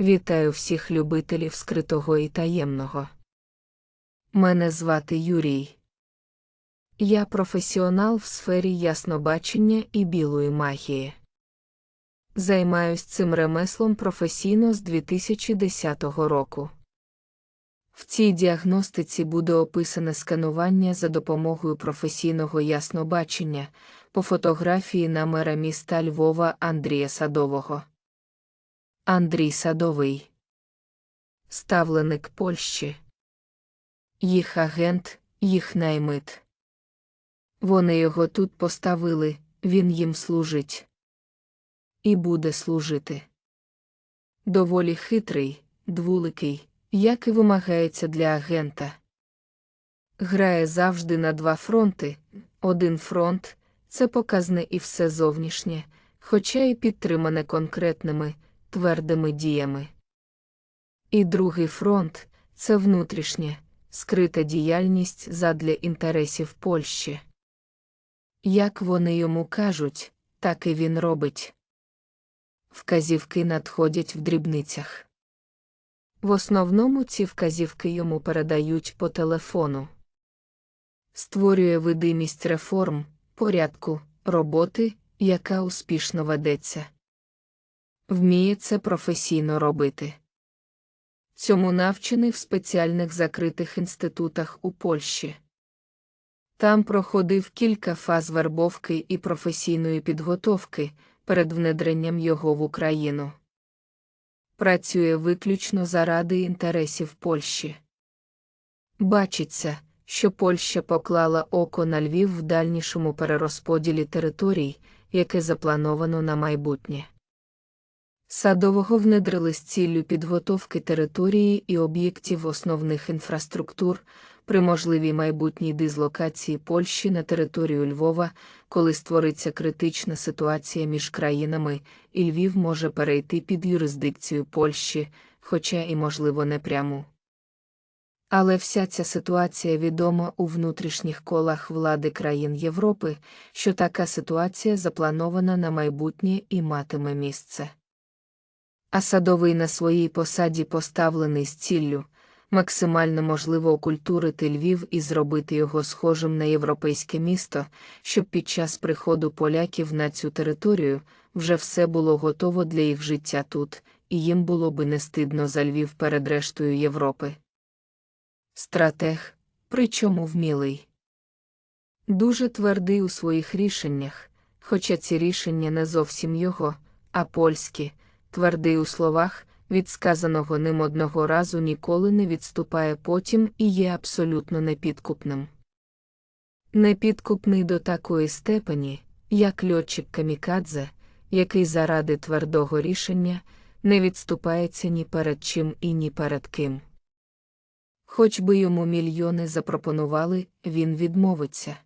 Вітаю всіх любителів скритого і таємного. Мене звати Юрій. Я професіонал в сфері яснобачення і білої магії. Займаюсь цим ремеслом професійно з 2010 року. В цій діагностиці буде описане сканування за допомогою професійного яснобачення по фотографії на мера міста Львова Андрія Садового. Андрій Садовий. Ставленик Польщі. Їх агент, їх наймит. Вони його тут поставили, він їм служить. І буде служити. Доволі хитрий, двуликий, як і вимагається для агента. Грає завжди на два фронти. Один фронт це показне і все зовнішнє, хоча й підтримане конкретними, твердими діями. І другий фронт це внутрішнє, скрита діяльність задля інтересів Польщі. Як вони йому кажуть, так і він робить. Вказівки надходять в дрібницях. В основному ці вказівки йому передають по телефону. Створює видимість реформ, порядку, роботи, яка успішно ведеться. Вміє це професійно робити. Цьому навчений в спеціальних закритих інститутах у Польщі. Там проходив кілька фаз вербовки і професійної підготовки перед внедренням його в Україну. Працює виключно заради інтересів Польщі. Бачиться, що Польща поклала око на Львів в дальнішому перерозподілі територій, яке заплановано на майбутнє. Садового внедрили з ціллю підготовки території і об'єктів основних інфраструктур при можливій майбутній дизлокації Польщі на територію Львова, коли створиться критична ситуація між країнами, і Львів може перейти під юрисдикцію Польщі, хоча і, можливо, не пряму. Але вся ця ситуація відома у внутрішніх колах влади країн Європи, що така ситуація запланована на майбутнє і матиме місце. А садовий на своїй посаді поставлений з ціллю максимально можливо окультурити Львів і зробити його схожим на європейське місто, щоб під час приходу поляків на цю територію вже все було готово для їх життя тут, і їм було би не стидно за Львів перед рештою Європи. Стратег, причому вмілий. Дуже твердий у своїх рішеннях, хоча ці рішення не зовсім його, а польські, твердий у словах, від сказаного ним одного разу ніколи не відступає потім і є абсолютно непідкупним. Непідкупний до такої степені, як льотчик Камікадзе, який заради твердого рішення не відступається ні перед чим і ні перед ким. Хоч би йому мільйони запропонували, він відмовиться.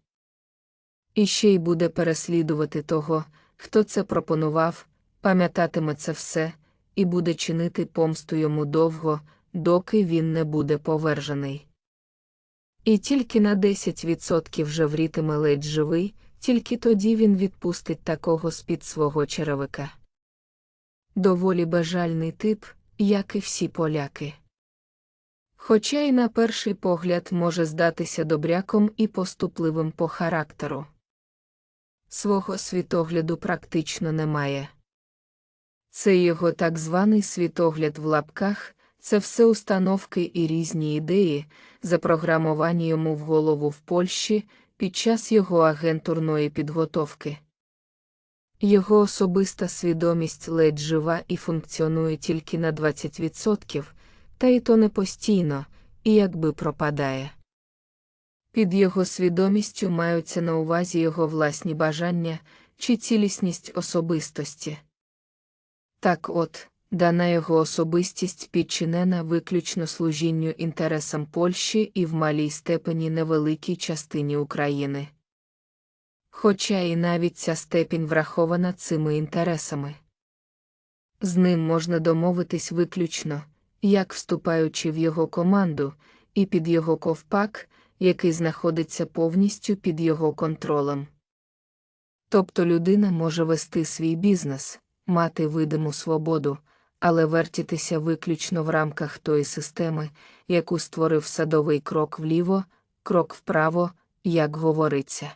І ще й буде переслідувати того, хто це пропонував, пам'ятатиме це все, і буде чинити помсту йому довго, доки він не буде повержений. І тільки на 10% жеврітиме ледь живий, тільки тоді він відпустить такого з-під свого черевика. Доволі бажальний тип, як і всі поляки. Хоча й на перший погляд може здатися добряком і поступливим по характеру. Свого світогляду практично немає. Це його так званий світогляд в лапках, це все установки і різні ідеї, запрограмовані йому в голову в Польщі під час його агентурної підготовки. Його особиста свідомість ледь жива і функціонує тільки на 20%, та й то не постійно, і якби пропадає. Під його свідомістю маються на увазі його власні бажання чи цілісність особистості. Так от, дана його особистість підчинена виключно служінню інтересам Польщі і в малій степені невеликій частині України. Хоча і навіть ця степінь врахована цими інтересами. З ним можна домовитись виключно, як вступаючи в його команду, і під його ковпак, який знаходиться повністю під його контролем. Тобто людина може вести свій бізнес, мати видиму свободу, але вертітися виключно в рамках тої системи, яку створив садовий крок вліво, крок вправо, як говориться.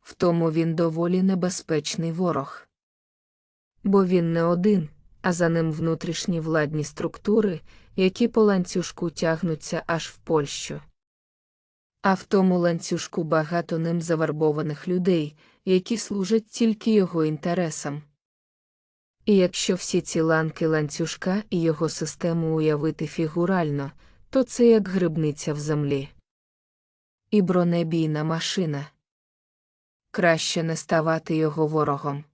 В тому він доволі небезпечний ворог. Бо він не один, а за ним внутрішні владні структури, які по ланцюжку тягнуться аж в Польщу. А в тому ланцюжку багато ним завербованих людей, які служать тільки його інтересам. І якщо всі ці ланки ланцюжка і його систему уявити фігурально, то це як грибниця в землі. І бронебійна машина. Краще не ставати його ворогом.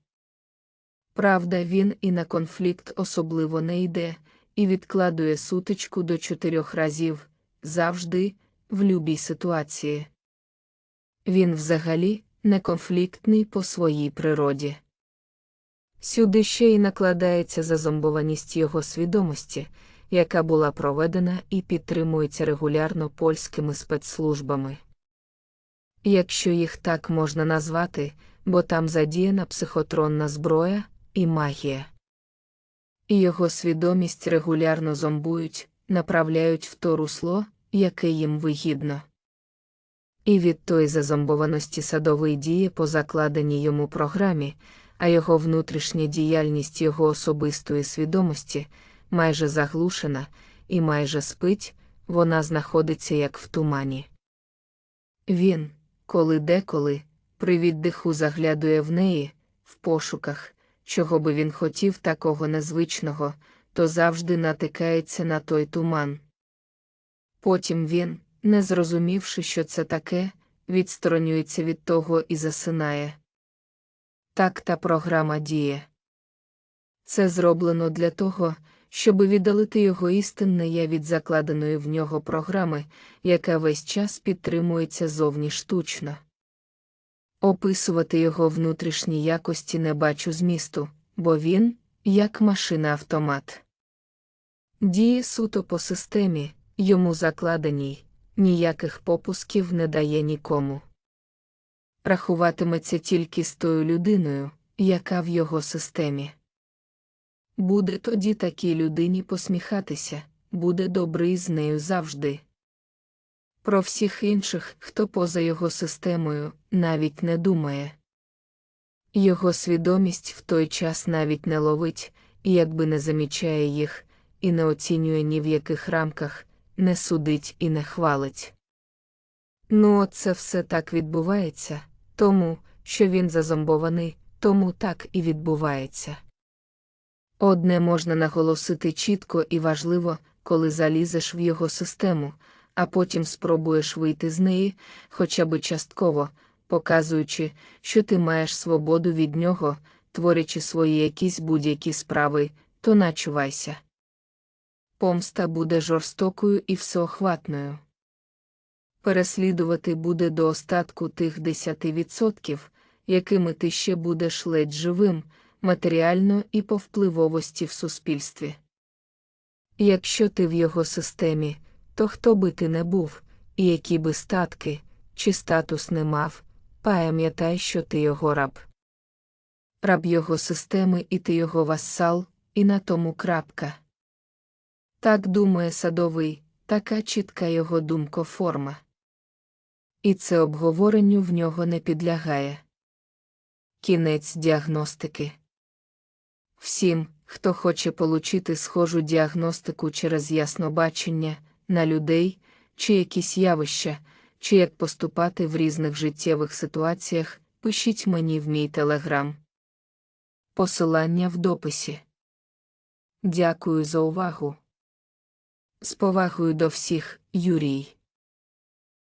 Правда, він і на конфлікт особливо не йде, і відкладує сутичку до чотирьох разів завжди, в любій ситуації. Він взагалі не конфліктний по своїй природі. Сюди ще й накладається зазомбованість його свідомості, яка була проведена і підтримується регулярно польськими спецслужбами. Якщо їх так можна назвати, бо там задіяна психотронна зброя і магія. Його свідомість регулярно зомбують, направляють в то русло, яке їм вигідно. І від тої зазомбованості садовий діє по закладеній йому програмі, а його внутрішня діяльність його особистої свідомості майже заглушена і майже спить, вона знаходиться як в тумані. Він, коли деколи, при віддиху заглядує в неї, в пошуках, чого би він хотів такого незвичного, то завжди натикається на той туман. Потім він, не зрозумівши, що це таке, відсторонюється від того і засинає. Так та програма діє. Це зроблено для того, щоб віддалити його істинне я від закладеної в нього програми, яка весь час підтримується зовні штучно. Описувати його внутрішні якості не бачу змісту, бо він, як машина автомат. Діє суто по системі, йому закладеній, ніяких попусків не дає нікому. Рахуватиметься тільки з тою людиною, яка в його системі. Буде тоді такій людині посміхатися, буде добрий з нею завжди. Про всіх інших, хто поза його системою, навіть не думає. Його свідомість в той час навіть не ловить, якби не замічає їх, і не оцінює ні в яких рамках, не судить і не хвалить. Ну, це все так відбувається, тому, що він зазомбований, тому так і відбувається. Одне можна наголосити чітко і важливо, коли залізеш в його систему, а потім спробуєш вийти з неї, хоча би частково, показуючи, що ти маєш свободу від нього, творячи свої якісь будь-які справи, то начувайся. Помста буде жорстокою і всеохватною. Переслідувати буде до остатку тих 10%, якими ти ще будеш ледь живим, матеріально і по впливовості в суспільстві. Якщо ти в його системі, то хто би ти не був, і які би статки, чи статус не мав, пам'ятай, що ти його раб. Раб його системи і ти його вассал, і на тому крапка. Так думає садовий, така чітка його думкоформа. І це обговоренню в нього не підлягає. Кінець діагностики. Всім, хто хоче получити схожу діагностику через яснобачення на людей, чи якісь явища, чи як поступати в різних життєвих ситуаціях, пишіть мені в мій телеграм. Посилання в дописі. Дякую за увагу. З повагою до всіх, Юрій.